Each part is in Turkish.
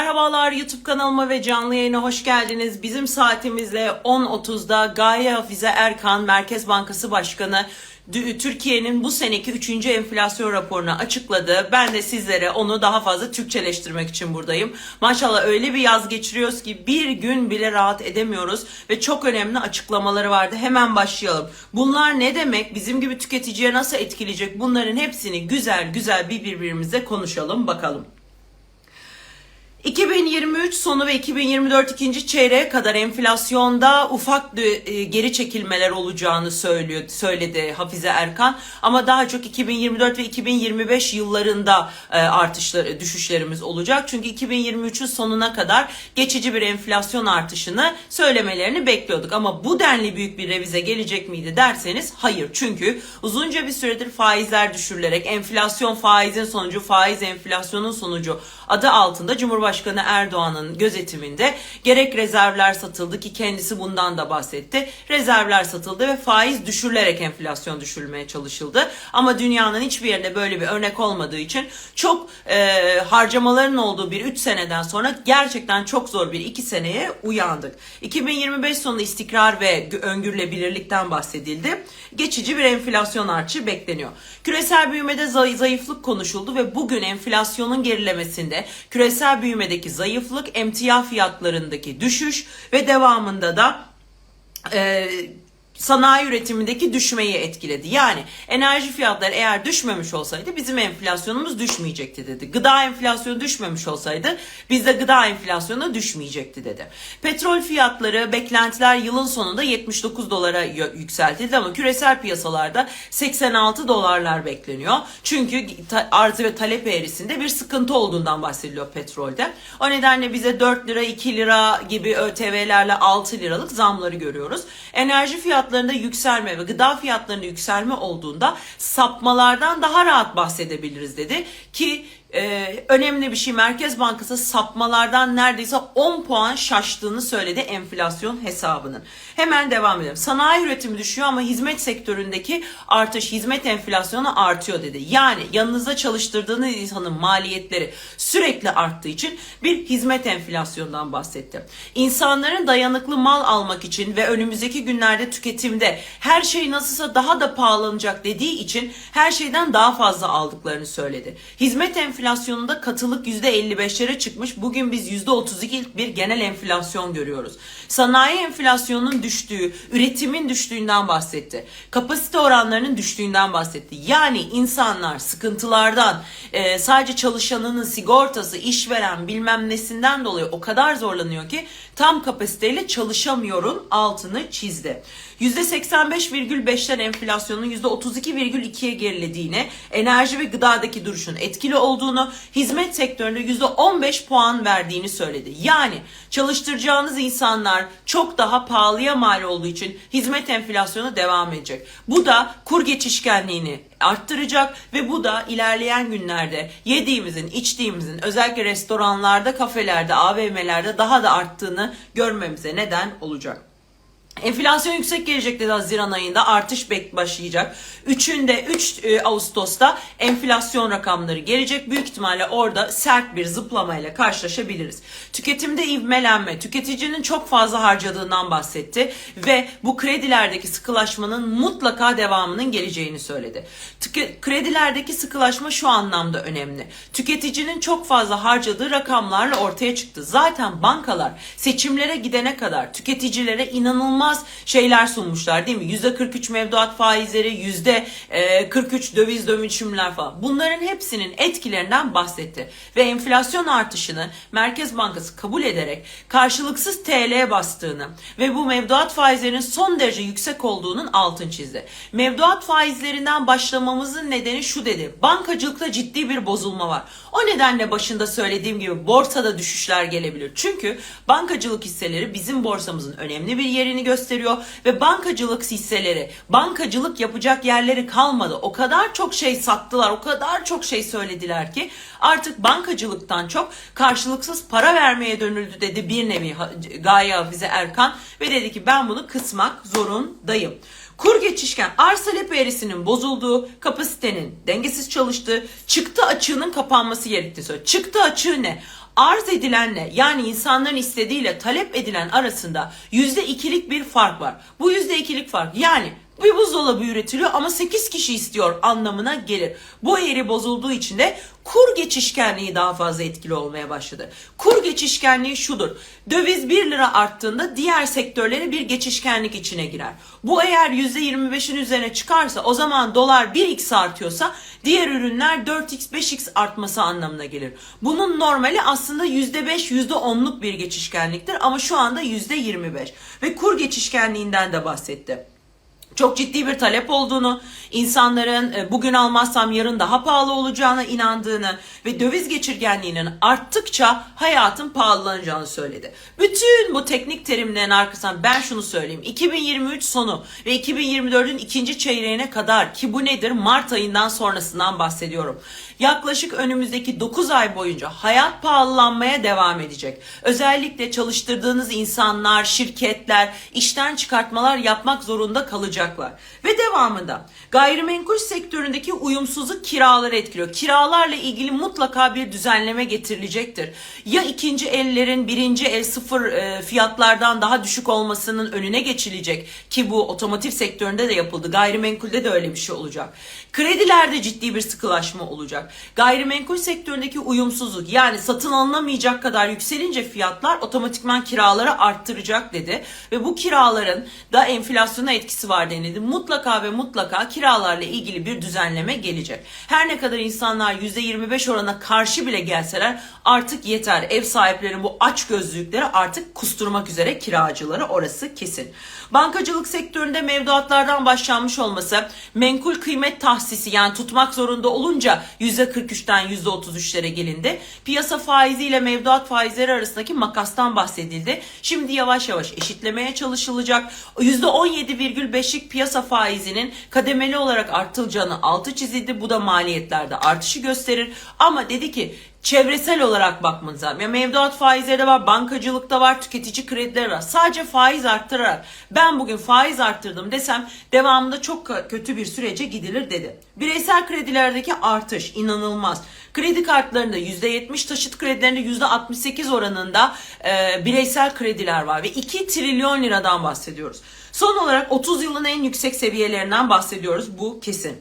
Merhabalar YouTube kanalıma ve canlı yayına hoş geldiniz. Bizim saatimizle 10.30'da Gaye Hafize Erkan Merkez Bankası Başkanı Türkiye'nin bu seneki 3. enflasyon raporunu açıkladı. Ben de sizlere onu daha fazla Türkçeleştirmek için buradayım. Maşallah öyle bir yaz geçiriyoruz ki bir gün bile rahat edemiyoruz ve çok önemli açıklamaları vardı. Hemen başlayalım. Bunlar ne demek? Bizim gibi tüketiciye nasıl etkileyecek? Bunların hepsini güzel güzel bir birbirimize konuşalım bakalım. 2023 sonu ve 2024 ikinci çeyreğe kadar enflasyonda ufak e, geri çekilmeler olacağını söylüyor söyledi Hafize Erkan ama daha çok 2024 ve 2025 yıllarında e, artışlar düşüşlerimiz olacak. Çünkü 2023'ün sonuna kadar geçici bir enflasyon artışını söylemelerini bekliyorduk ama bu denli büyük bir revize gelecek miydi derseniz hayır. Çünkü uzunca bir süredir faizler düşürülerek enflasyon faizin sonucu faiz enflasyonun sonucu adı altında Cumhurbaşkanı Erdoğan'ın gözetiminde gerek rezervler satıldı ki kendisi bundan da bahsetti. Rezervler satıldı ve faiz düşürülerek enflasyon düşürülmeye çalışıldı. Ama dünyanın hiçbir yerinde böyle bir örnek olmadığı için çok e, harcamaların olduğu bir 3 seneden sonra gerçekten çok zor bir 2 seneye uyandık. 2025 sonu istikrar ve gö- öngörülebilirlikten bahsedildi. Geçici bir enflasyon artışı bekleniyor. Küresel büyümede zay- zayıflık konuşuldu ve bugün enflasyonun gerilemesinde küresel büyümedeki zayıflık, emtia fiyatlarındaki düşüş ve devamında da e, sanayi üretimindeki düşmeyi etkiledi. Yani enerji fiyatları eğer düşmemiş olsaydı bizim enflasyonumuz düşmeyecekti dedi. Gıda enflasyonu düşmemiş olsaydı bizde gıda enflasyonu düşmeyecekti dedi. Petrol fiyatları beklentiler yılın sonunda 79 dolara yükseltildi ama küresel piyasalarda 86 dolarlar bekleniyor. Çünkü ta- arz ve talep eğrisinde bir sıkıntı olduğundan bahsediliyor petrolde. O nedenle bize 4 lira 2 lira gibi ÖTV'lerle 6 liralık zamları görüyoruz. Enerji fiyatlarında yükselme ve gıda fiyatlarında yükselme olduğunda sapmalardan daha rahat bahsedebiliriz dedi. Ki ee, önemli bir şey Merkez Bankası sapmalardan neredeyse 10 puan şaştığını söyledi enflasyon hesabının. Hemen devam edelim. Sanayi üretimi düşüyor ama hizmet sektöründeki artış hizmet enflasyonu artıyor dedi. Yani yanınızda çalıştırdığınız insanın maliyetleri sürekli arttığı için bir hizmet enflasyonundan bahsetti. İnsanların dayanıklı mal almak için ve önümüzdeki günlerde tüketimde her şey nasılsa daha da pahalanacak dediği için her şeyden daha fazla aldıklarını söyledi. Hizmet enflasyonunda katılık %55'lere çıkmış. Bugün biz %32'lik bir genel enflasyon görüyoruz. Sanayi enflasyonunun düştüğü, üretimin düştüğünden bahsetti. Kapasite oranlarının düştüğünden bahsetti. Yani insanlar sıkıntılardan, e, sadece çalışanının sigortası, işveren bilmem nesinden dolayı o kadar zorlanıyor ki tam kapasiteyle çalışamıyorum altını çizdi. %85,5'ten enflasyonun %32,2'ye gerilediğini, enerji ve gıdadaki duruşun etkili olduğunu, hizmet sektöründe %15 puan verdiğini söyledi. Yani çalıştıracağınız insanlar çok daha pahalıya mal olduğu için hizmet enflasyonu devam edecek. Bu da kur geçişkenliğini arttıracak ve bu da ilerleyen günlerde yediğimizin, içtiğimizin özellikle restoranlarda, kafelerde, AVM'lerde daha da arttığını görmemize neden olacak. Enflasyon yüksek gelecek dedi Haziran ayında artış başlayacak. Üçünde 3 Ağustos'ta enflasyon rakamları gelecek. Büyük ihtimalle orada sert bir zıplamayla karşılaşabiliriz. Tüketimde ivmelenme, tüketicinin çok fazla harcadığından bahsetti ve bu kredilerdeki sıkılaşmanın mutlaka devamının geleceğini söyledi. Tüke- kredilerdeki sıkılaşma şu anlamda önemli. Tüketicinin çok fazla harcadığı rakamlarla ortaya çıktı. Zaten bankalar seçimlere gidene kadar tüketicilere inanılmaz şeyler sunmuşlar değil mi? %43 mevduat faizleri, %43 döviz dönüşümler falan. Bunların hepsinin etkilerinden bahsetti. Ve enflasyon artışını Merkez Bankası kabul ederek karşılıksız TL bastığını ve bu mevduat faizlerinin son derece yüksek olduğunun altın çizdi. Mevduat faizlerinden başlamamızın nedeni şu dedi. Bankacılıkta ciddi bir bozulma var. O nedenle başında söylediğim gibi borsada düşüşler gelebilir. Çünkü bankacılık hisseleri bizim borsamızın önemli bir yerini gösteriyor ve bankacılık hisseleri, bankacılık yapacak yerleri kalmadı. O kadar çok şey sattılar, o kadar çok şey söylediler ki artık bankacılıktan çok karşılıksız para vermeye dönüldü dedi bir nevi Gaye Hafize Erkan ve dedi ki ben bunu kısmak zorundayım. Kur geçişken arz talep eğrisinin bozulduğu, kapasitenin dengesiz çalıştığı, çıktı açığının kapanması gerektiği söyledi. Çıktı açığı ne? arz edilenle yani insanların istediğiyle talep edilen arasında yüzde ikilik bir fark var. Bu yüzde ikilik fark yani bir buzdolabı üretiliyor ama 8 kişi istiyor anlamına gelir. Bu eğri bozulduğu için de kur geçişkenliği daha fazla etkili olmaya başladı. Kur geçişkenliği şudur. Döviz 1 lira arttığında diğer sektörlere bir geçişkenlik içine girer. Bu eğer %25'in üzerine çıkarsa o zaman dolar 1x artıyorsa diğer ürünler 4x 5x artması anlamına gelir. Bunun normali aslında %5 %10'luk bir geçişkenliktir ama şu anda %25 ve kur geçişkenliğinden de bahsetti çok ciddi bir talep olduğunu, insanların e, bugün almazsam yarın daha pahalı olacağına inandığını ve döviz geçirgenliğinin arttıkça hayatın pahalanacağını söyledi. Bütün bu teknik terimlerin arkasından ben şunu söyleyeyim. 2023 sonu ve 2024'ün ikinci çeyreğine kadar ki bu nedir? Mart ayından sonrasından bahsediyorum. Yaklaşık önümüzdeki 9 ay boyunca hayat pahalanmaya devam edecek. Özellikle çalıştırdığınız insanlar, şirketler işten çıkartmalar yapmak zorunda kalacaklar. Ve devamında gayrimenkul sektöründeki uyumsuzluk kiraları etkiliyor. Kiralarla ilgili mutlaka bir düzenleme getirilecektir. Ya ikinci ellerin birinci el sıfır e, fiyatlardan daha düşük olmasının önüne geçilecek ki bu otomotiv sektöründe de yapıldı. Gayrimenkulde de öyle bir şey olacak. Kredilerde ciddi bir sıkılaşma olacak. Gayrimenkul sektöründeki uyumsuzluk yani satın alınamayacak kadar yükselince fiyatlar otomatikman kiraları arttıracak dedi. Ve bu kiraların da enflasyona etkisi var denildi. Mutlaka ve mutlaka kiralarla ilgili bir düzenleme gelecek. Her ne kadar insanlar %25 orana karşı bile gelseler artık yeter. Ev sahiplerinin bu aç gözlükleri artık kusturmak üzere kiracıları orası kesin. Bankacılık sektöründe mevduatlardan başlanmış olması menkul kıymet tahsisi yani tutmak zorunda olunca %43'ten %33'lere gelindi. Piyasa faizi ile mevduat faizleri arasındaki makastan bahsedildi. Şimdi yavaş yavaş eşitlemeye çalışılacak. %17,5'lik piyasa faizinin kademeli olarak artılacağını altı çizildi. Bu da maliyetlerde artışı gösterir. Ama dedi ki çevresel olarak bakmanız lazım. Ya mevduat faizleri de var, bankacılıkta var, tüketici kredileri var. Sadece faiz arttırarak ben bugün faiz arttırdım desem devamında çok kötü bir sürece gidilir dedi. Bireysel kredilerdeki artış inanılmaz. Kredi kartlarında %70, taşıt kredilerinde %68 oranında e, bireysel krediler var ve 2 trilyon liradan bahsediyoruz. Son olarak 30 yılın en yüksek seviyelerinden bahsediyoruz. Bu kesin.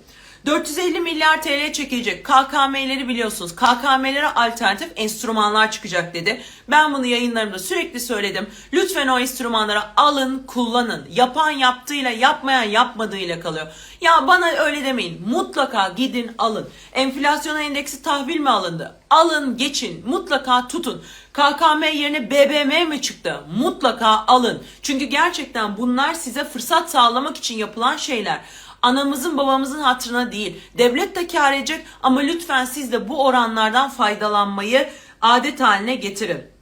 450 milyar TL çekilecek. KKM'leri biliyorsunuz. KKM'lere alternatif enstrümanlar çıkacak dedi. Ben bunu yayınlarımda sürekli söyledim. Lütfen o enstrümanları alın, kullanın. Yapan yaptığıyla, yapmayan yapmadığıyla kalıyor. Ya bana öyle demeyin. Mutlaka gidin alın. Enflasyon endeksi tahvil mi alındı? Alın, geçin. Mutlaka tutun. KKM yerine BBM mi çıktı? Mutlaka alın. Çünkü gerçekten bunlar size fırsat sağlamak için yapılan şeyler. Anamızın babamızın hatırına değil. Devlet de kar edecek ama lütfen siz de bu oranlardan faydalanmayı adet haline getirin.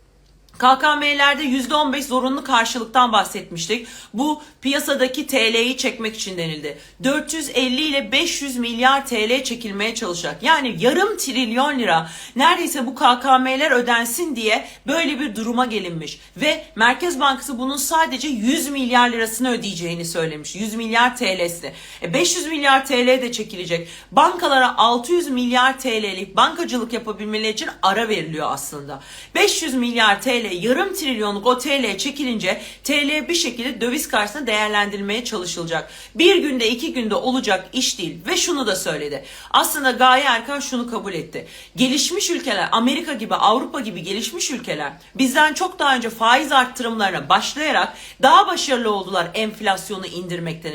KKM'lerde %15 zorunlu karşılıktan bahsetmiştik. Bu piyasadaki TL'yi çekmek için denildi. 450 ile 500 milyar TL çekilmeye çalışacak. Yani yarım trilyon lira neredeyse bu KKM'ler ödensin diye böyle bir duruma gelinmiş. Ve Merkez Bankası bunun sadece 100 milyar lirasını ödeyeceğini söylemiş. 100 milyar TL'si. E 500 milyar TL de çekilecek. Bankalara 600 milyar TL'lik bankacılık yapabilmeleri için ara veriliyor aslında. 500 milyar TL yarım trilyonluk o TL çekilince TL bir şekilde döviz karşısında değerlendirilmeye çalışılacak. Bir günde iki günde olacak iş değil ve şunu da söyledi. Aslında Gaye Erkan şunu kabul etti. Gelişmiş ülkeler Amerika gibi Avrupa gibi gelişmiş ülkeler bizden çok daha önce faiz arttırımlarına başlayarak daha başarılı oldular enflasyonu indirmekten.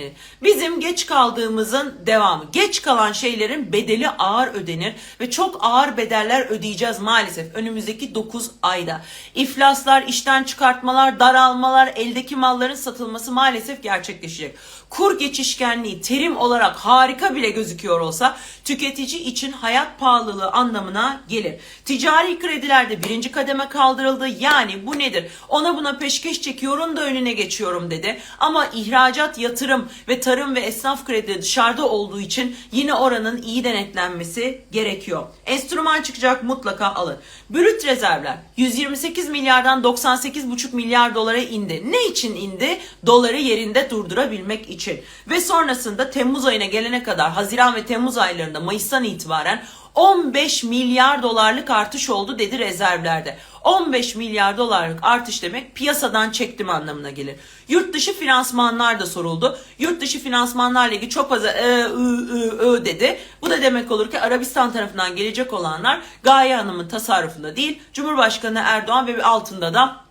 Bizim geç kaldığımızın devamı. Geç kalan şeylerin bedeli ağır ödenir ve çok ağır bedeller ödeyeceğiz maalesef önümüzdeki 9 ayda. İflas iflaslar, işten çıkartmalar, daralmalar, eldeki malların satılması maalesef gerçekleşecek. Kur geçişkenliği terim olarak harika bile gözüküyor olsa tüketici için hayat pahalılığı anlamına gelir. Ticari kredilerde birinci kademe kaldırıldı. Yani bu nedir? Ona buna peşkeş çekiyorum da önüne geçiyorum dedi. Ama ihracat, yatırım ve tarım ve esnaf kredi dışarıda olduğu için yine oranın iyi denetlenmesi gerekiyor. Enstrüman çıkacak mutlaka alın. Brüt rezervler 128 milyardan 98,5 milyar dolara indi. Ne için indi? Doları yerinde durdurabilmek için. Ve sonrasında Temmuz ayına gelene kadar Haziran ve Temmuz aylarında Mayıs'tan itibaren 15 milyar dolarlık artış oldu dedi rezervlerde. 15 milyar dolarlık artış demek piyasadan çektim anlamına gelir. Yurt dışı finansmanlar da soruldu. Yurt dışı finansmanlarla ilgili çok fazla e, ı, ı, ö dedi. Bu da demek olur ki Arabistan tarafından gelecek olanlar Gaye Hanım'ın tasarrufunda değil, Cumhurbaşkanı Erdoğan ve altında da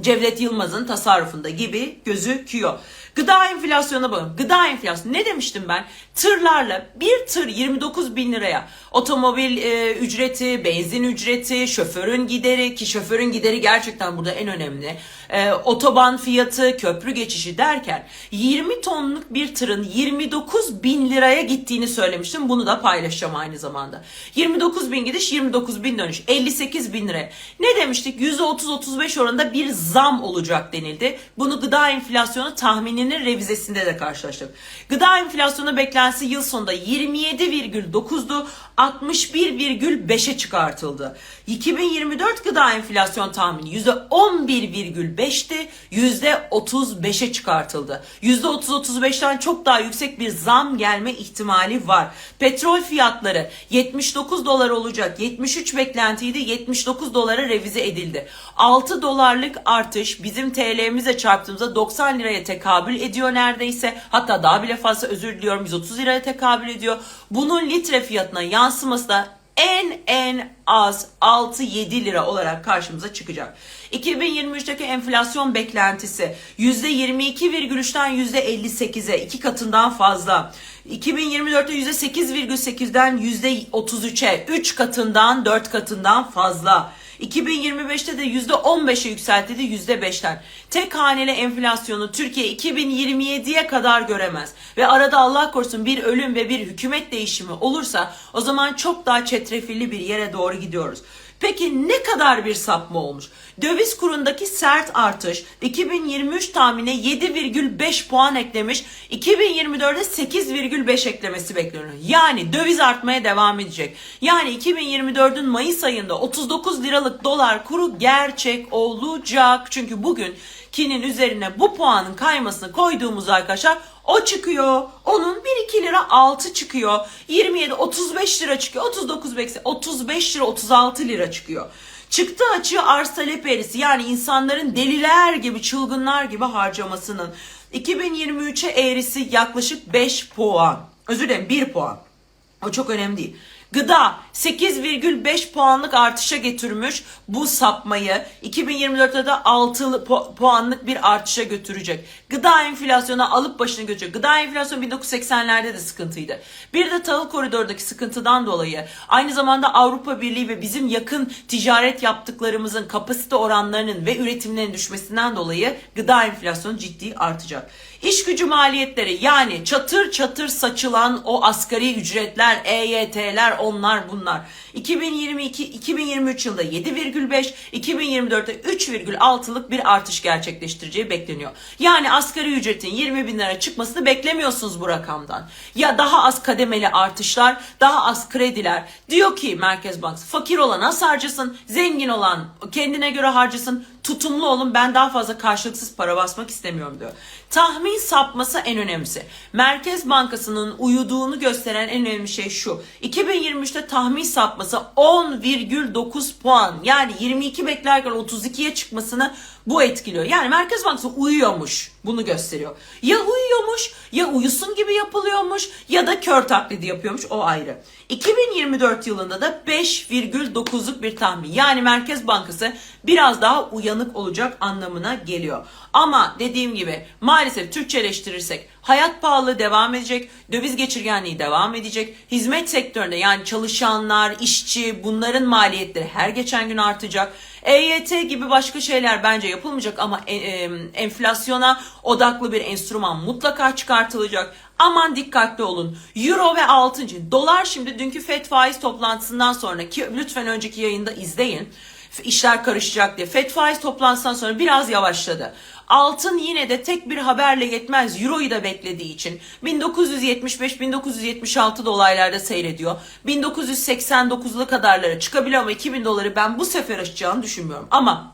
Cevdet Yılmaz'ın tasarrufunda gibi gözüküyor. Gıda enflasyonuna bakın. Gıda enflasyonu ne demiştim ben? Tırlarla bir tır 29 bin liraya otomobil e, ücreti, benzin ücreti, şoförün gideri ki şoförün gideri gerçekten burada en önemli. E, otoban fiyatı, köprü geçişi derken 20 tonluk bir tırın 29 bin liraya gittiğini söylemiştim. Bunu da paylaşacağım aynı zamanda. 29 bin gidiş, 29 bin dönüş. 58 bin liraya. Ne demiştik? %30-35 oranında bir zam olacak denildi. Bunu gıda enflasyonu tahmininin revizesinde de karşılaştık. Gıda enflasyonu beklentisi yıl sonunda 27,9'du. 61,5'e çıkartıldı. 2024 gıda enflasyon tahmini %11,5'ti. %35'e çıkartıldı. %30-35'ten çok daha yüksek bir zam gelme ihtimali var. Petrol fiyatları 79 dolar olacak. 73 beklentiydi. 79 dolara revize edildi. 6 dolarlık artış bizim TL'mize çarptığımızda 90 liraya tekabül ediyor neredeyse. Hatta daha bile fazla özür diliyorum 130 liraya tekabül ediyor. Bunun litre fiyatına yansıması da en en az 6-7 lira olarak karşımıza çıkacak. 2023'teki enflasyon beklentisi %22,3'ten %58'e iki katından fazla. 2024'te %8,8'den %33'e 3 katından 4 katından fazla. 2025'te de %15'e yükseltildi %5'ten. Tek haneli enflasyonu Türkiye 2027'ye kadar göremez. Ve arada Allah korusun bir ölüm ve bir hükümet değişimi olursa o zaman çok daha çetrefilli bir yere doğru gidiyoruz. Peki ne kadar bir sapma olmuş? Döviz kurundaki sert artış 2023 tahmine 7,5 puan eklemiş. 2024'de 8,5 eklemesi bekleniyor. Yani döviz artmaya devam edecek. Yani 2024'ün Mayıs ayında 39 liralık dolar kuru gerçek olacak. Çünkü bugün kinin üzerine bu puanın kaymasını koyduğumuz arkadaşlar o çıkıyor. Onun 1-2 lira altı çıkıyor. 27 35 lira çıkıyor. 39 bekse 35 lira 36 lira çıkıyor. Çıktı açığı arz talep eğrisi yani insanların deliler gibi çılgınlar gibi harcamasının 2023'e eğrisi yaklaşık 5 puan. Özür dilerim 1 puan. O çok önemli değil. Gıda 8,5 puanlık artışa getirmiş bu sapmayı 2024'te de 6 pu- puanlık bir artışa götürecek. Gıda enflasyonu alıp başını götürecek. Gıda enflasyonu 1980'lerde de sıkıntıydı. Bir de tahıl koridordaki sıkıntıdan dolayı aynı zamanda Avrupa Birliği ve bizim yakın ticaret yaptıklarımızın kapasite oranlarının ve üretimlerin düşmesinden dolayı gıda enflasyonu ciddi artacak. İş gücü maliyetleri yani çatır çatır saçılan o asgari ücretler, EYT'ler onlar bunlar. 2022-2023 yılında 7,5, 2024'te 3,6'lık bir artış gerçekleştireceği bekleniyor. Yani asgari ücretin 20 bin lira çıkmasını beklemiyorsunuz bu rakamdan. Ya daha az kademeli artışlar, daha az krediler. Diyor ki Merkez Bankası fakir olan az harcasın, zengin olan kendine göre harcasın, tutumlu olun ben daha fazla karşılıksız para basmak istemiyorum diyor. Tahmin sapması en önemlisi. Merkez Bankası'nın uyuduğunu gösteren en önemli şey şu. 2023'te tahmin sapması 10,9 puan. Yani 22 beklerken 32'ye çıkmasını bu etkiliyor. Yani Merkez Bankası uyuyormuş. Bunu gösteriyor. Ya uyuyormuş ya uyusun gibi yapılıyormuş ya da kör taklidi yapıyormuş o ayrı. 2024 yılında da 5,9'luk bir tahmin. Yani Merkez Bankası biraz daha uyanık olacak anlamına geliyor. Ama dediğim gibi maalesef Türkçeleştirirsek hayat pahalı devam edecek, döviz geçirgenliği devam edecek, hizmet sektöründe yani çalışanlar, işçi bunların maliyetleri her geçen gün artacak. EYT gibi başka şeyler bence yapılmayacak ama e, e, enflasyona odaklı bir enstrüman mutlaka çıkartılacak. Aman dikkatli olun. Euro ve altın. Dolar şimdi dünkü FED faiz toplantısından sonra ki lütfen önceki yayında izleyin. İşler karışacak diye. FED faiz toplantısından sonra biraz yavaşladı. Altın yine de tek bir haberle yetmez. Euro'yu da beklediği için 1975-1976 dolaylarda seyrediyor. 1989'lu kadarlara çıkabiliyor ama 2000 doları ben bu sefer aşacağını düşünmüyorum. Ama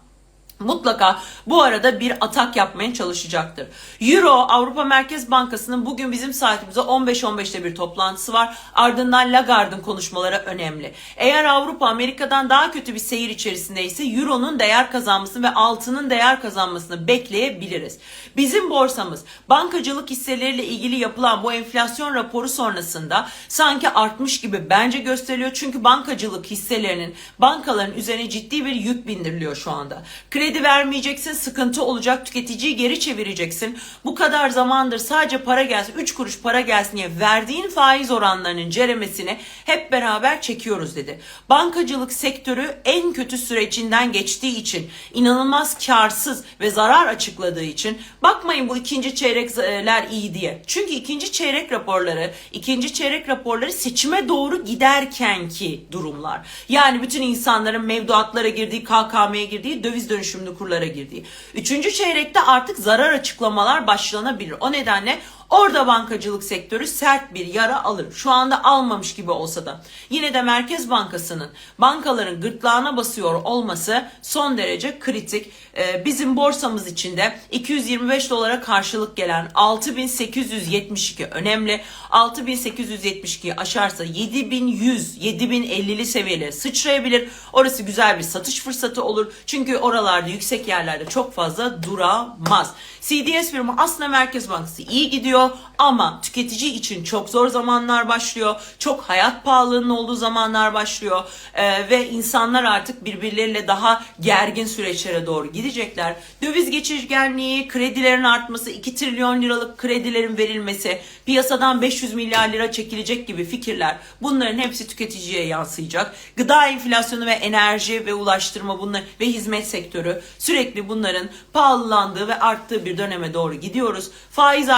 mutlaka bu arada bir atak yapmaya çalışacaktır. Euro Avrupa Merkez Bankası'nın bugün bizim saatimize 15-15'te bir toplantısı var. Ardından Lagarde'ın konuşmaları önemli. Eğer Avrupa Amerika'dan daha kötü bir seyir içerisindeyse Euro'nun değer kazanmasını ve altının değer kazanmasını bekleyebiliriz. Bizim borsamız bankacılık hisseleriyle ilgili yapılan bu enflasyon raporu sonrasında sanki artmış gibi bence gösteriliyor. Çünkü bankacılık hisselerinin bankaların üzerine ciddi bir yük bindiriliyor şu anda. Kredi vermeyeceksin, sıkıntı olacak, tüketiciyi geri çevireceksin. Bu kadar zamandır sadece para gelsin, 3 kuruş para gelsin diye verdiğin faiz oranlarının ceremesini hep beraber çekiyoruz dedi. Bankacılık sektörü en kötü sürecinden geçtiği için, inanılmaz karsız ve zarar açıkladığı için bakmayın bu ikinci çeyrekler iyi diye. Çünkü ikinci çeyrek raporları, ikinci çeyrek raporları seçime doğru giderken ki durumlar. Yani bütün insanların mevduatlara girdiği, KKM'ye girdiği, döviz dönüşümlü kurlara girdiği. Üçüncü çeyrekte artık zarar açıklamalar başlanabilir. O nedenle Orada bankacılık sektörü sert bir yara alır. Şu anda almamış gibi olsa da. Yine de Merkez Bankası'nın bankaların gırtlağına basıyor olması son derece kritik. Ee, bizim borsamız içinde 225 dolara karşılık gelen 6872 önemli. 6872'yi aşarsa 7100, 7050'li seviyelere sıçrayabilir. Orası güzel bir satış fırsatı olur. Çünkü oralarda yüksek yerlerde çok fazla duramaz. CDS firma aslında Merkez Bankası iyi gidiyor ama tüketici için çok zor zamanlar başlıyor. Çok hayat pahalılığının olduğu zamanlar başlıyor. Ee, ve insanlar artık birbirleriyle daha gergin süreçlere doğru gidecekler. Döviz geçirgenliği, kredilerin artması, 2 trilyon liralık kredilerin verilmesi, piyasadan 500 milyar lira çekilecek gibi fikirler bunların hepsi tüketiciye yansıyacak. Gıda enflasyonu ve enerji ve ulaştırma bunlar ve hizmet sektörü sürekli bunların pahalılandığı ve arttığı bir döneme doğru gidiyoruz. Faiz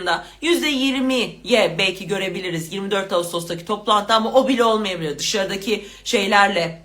artışlarında %20'ye belki görebiliriz 24 Ağustos'taki toplantı ama o bile olmayabilir. Dışarıdaki şeylerle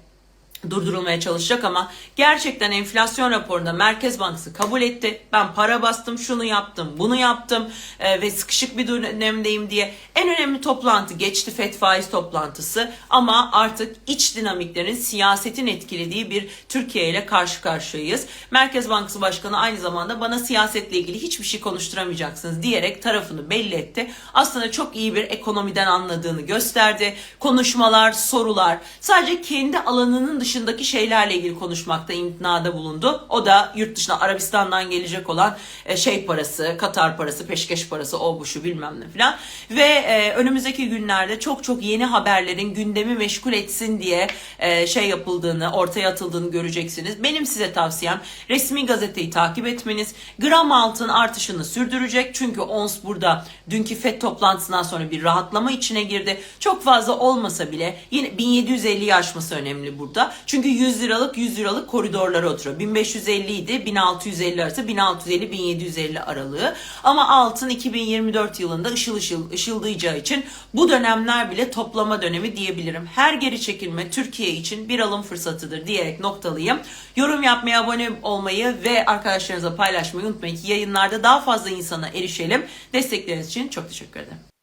durdurulmaya çalışacak ama gerçekten enflasyon raporunda Merkez Bankası kabul etti. Ben para bastım, şunu yaptım, bunu yaptım e, ve sıkışık bir dönemdeyim diye. En önemli toplantı geçti FED faiz toplantısı ama artık iç dinamiklerin siyasetin etkilediği bir Türkiye ile karşı karşıyayız. Merkez Bankası Başkanı aynı zamanda bana siyasetle ilgili hiçbir şey konuşturamayacaksınız diyerek tarafını belli etti. Aslında çok iyi bir ekonomiden anladığını gösterdi. Konuşmalar, sorular sadece kendi alanının dışında dışındaki şeylerle ilgili konuşmakta imtinada bulundu. O da yurt dışına Arabistan'dan gelecek olan e, şey parası, Katar parası, peşkeş parası, o bu şu bilmem ne filan. Ve e, önümüzdeki günlerde çok çok yeni haberlerin gündemi meşgul etsin diye e, şey yapıldığını, ortaya atıldığını göreceksiniz. Benim size tavsiyem resmi gazeteyi takip etmeniz. Gram altın artışını sürdürecek. Çünkü ons burada dünkü FED toplantısından sonra bir rahatlama içine girdi. Çok fazla olmasa bile yine 1750'yi aşması önemli burada. Çünkü 100 liralık 100 liralık koridorlara oturuyor. 1550 idi 1650 arası 1650-1750 aralığı. Ama altın 2024 yılında ışıl ışıl ışıldayacağı için bu dönemler bile toplama dönemi diyebilirim. Her geri çekilme Türkiye için bir alım fırsatıdır diyerek noktalıyım. Yorum yapmayı, abone olmayı ve arkadaşlarınızla paylaşmayı unutmayın ki yayınlarda daha fazla insana erişelim. Destekleriniz için çok teşekkür ederim.